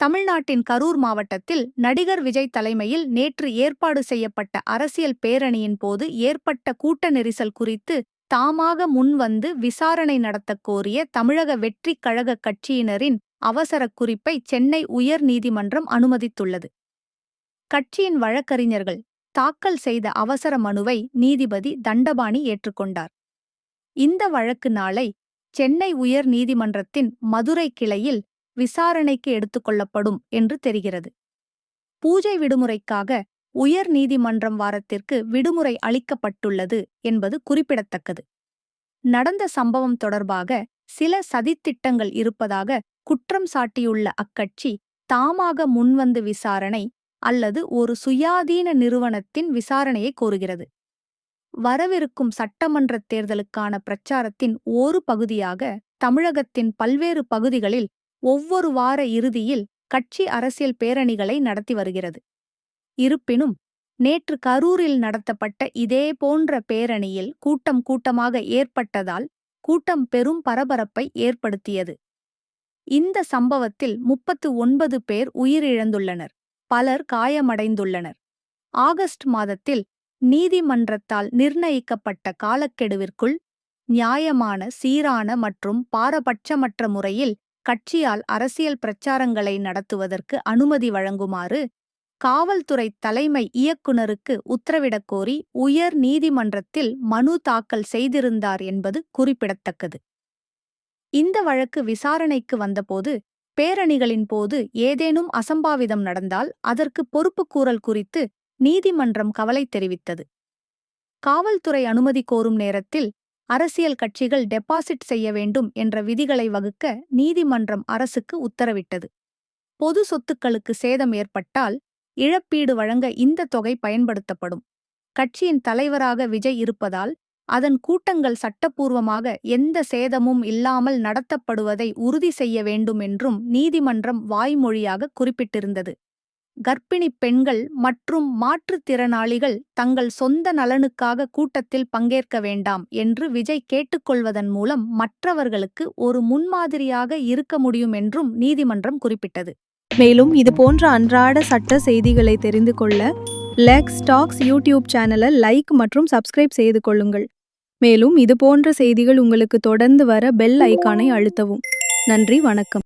தமிழ்நாட்டின் கரூர் மாவட்டத்தில் நடிகர் விஜய் தலைமையில் நேற்று ஏற்பாடு செய்யப்பட்ட அரசியல் பேரணியின் போது ஏற்பட்ட கூட்ட நெரிசல் குறித்து தாமாக முன்வந்து விசாரணை நடத்தக் கோரிய தமிழக வெற்றிக் கழக கட்சியினரின் அவசரக் குறிப்பை சென்னை உயர் நீதிமன்றம் அனுமதித்துள்ளது. கட்சியின் வழக்கறிஞர்கள் தாக்கல் செய்த அவசர மனுவை நீதிபதி தண்டபாணி ஏற்றுக்கொண்டார். இந்த வழக்கு நாளை சென்னை உயர் நீதிமன்றத்தின் மதுரை கிளையில் விசாரணைக்கு எடுத்துக்கொள்ளப்படும் என்று தெரிகிறது. பூஜை விடுமுறைக்காக உயர் நீதிமன்றம் வாரத்திற்கு விடுமுறை அளிக்கப்பட்டுள்ளது என்பது குறிப்பிடத்தக்கது. நடந்த சம்பவம் தொடர்பாக சில சதித்திட்டங்கள் இருப்பதாக குற்றம் சாட்டியுள்ள அக்கட்சி தாமாக முன்வந்து விசாரணை அல்லது ஒரு சுயாதீன நிறுவனத்தின் விசாரணையை கோருகிறது. வரவிருக்கும் சட்டமன்றத் தேர்தலுக்கான பிரச்சாரத்தின் ஒரு பகுதியாக தமிழகத்தின் பல்வேறு பகுதிகளில் ஒவ்வொரு வார இறுதியில் கட்சி அரசியல் பேரணிகளை நடத்தி வருகிறது. இருப்பினும் நேற்று கரூரில் நடத்தப்பட்ட இதே போன்ற பேரணியில் கூட்டம் கூட்டமாக ஏற்பட்டதால் கூட்டம் பெரும் பரபரப்பை ஏற்படுத்தியது. இந்த சம்பவத்தில் முப்பத்து ஒன்பது பேர் உயிரிழந்துள்ளனர் பலர் காயமடைந்துள்ளனர். ஆகஸ்ட் மாதத்தில் நீதிமன்றத்தால் நிர்ணயிக்கப்பட்ட காலக்கெடுவிற்குள் நியாயமான சீரான மற்றும் பாரபட்சமற்ற முறையில் கட்சியால் அரசியல் பிரச்சாரங்களை நடத்துவதற்கு அனுமதி வழங்குமாறு காவல்துறை தலைமை இயக்குநருக்கு உத்தரவிடக் கோரி உயர் நீதிமன்றத்தில் மனு தாக்கல் செய்திருந்தார் என்பது குறிப்பிடத்தக்கது. இந்த வழக்கு விசாரணைக்கு வந்தபோது பேரணிகளின் போது ஏதேனும் அசம்பாவிதம் நடந்தால் அதற்கு பொறுப்புக்கூறல் குறித்து நீதிமன்றம் கவலை தெரிவித்தது. காவல்துறை அனுமதி கோரும் நேரத்தில் அரசியல் கட்சிகள் டெபாசிட் செய்ய வேண்டும் என்ற விதிகளை வகுக்க நீதிமன்றம் அரசுக்கு உத்தரவிட்டது. பொது சொத்துக்களுக்கு சேதம் ஏற்பட்டால் இழப்பீடு வழங்க இந்த தொகை பயன்படுத்தப்படும். கட்சியின் தலைவராக விஜய் இருப்பதால் அதன் கூட்டங்கள் சட்டப்பூர்வமாக எந்த சேதமும் இல்லாமல் நடத்தப்படுவதை உறுதி செய்ய வேண்டும் என்றும் நீதிமன்றம் வாய்மொழியாக குறிப்பிட்டிருந்தது. கர்ப்பிணிப் பெண்கள் மற்றும் மாற்றுத்திறனாளிகள் தங்கள் சொந்த நலனுக்காக கூட்டத்தில் பங்கேற்க வேண்டாம் என்று விஜய் கேட்டுக்கொள்வதன் மூலம் மற்றவர்களுக்கு ஒரு முன்மாதிரியாக இருக்க முடியும் என்றும் நீதிமன்றம் குறிப்பிட்டது. மேலும் இது போன்ற அன்றாட சட்ட செய்திகளை தெரிந்து கொள்ள லெக்ஸ் டாக்ஸ் யூடியூப் சேனலை லைக் மற்றும் சப்ஸ்கிரைப் செய்து கொள்ளுங்கள். மேலும் இது போன்ற செய்திகள் உங்களுக்கு தொடர்ந்து வர பெல் ஐகானை அழுத்தவும். நன்றி வணக்கம்.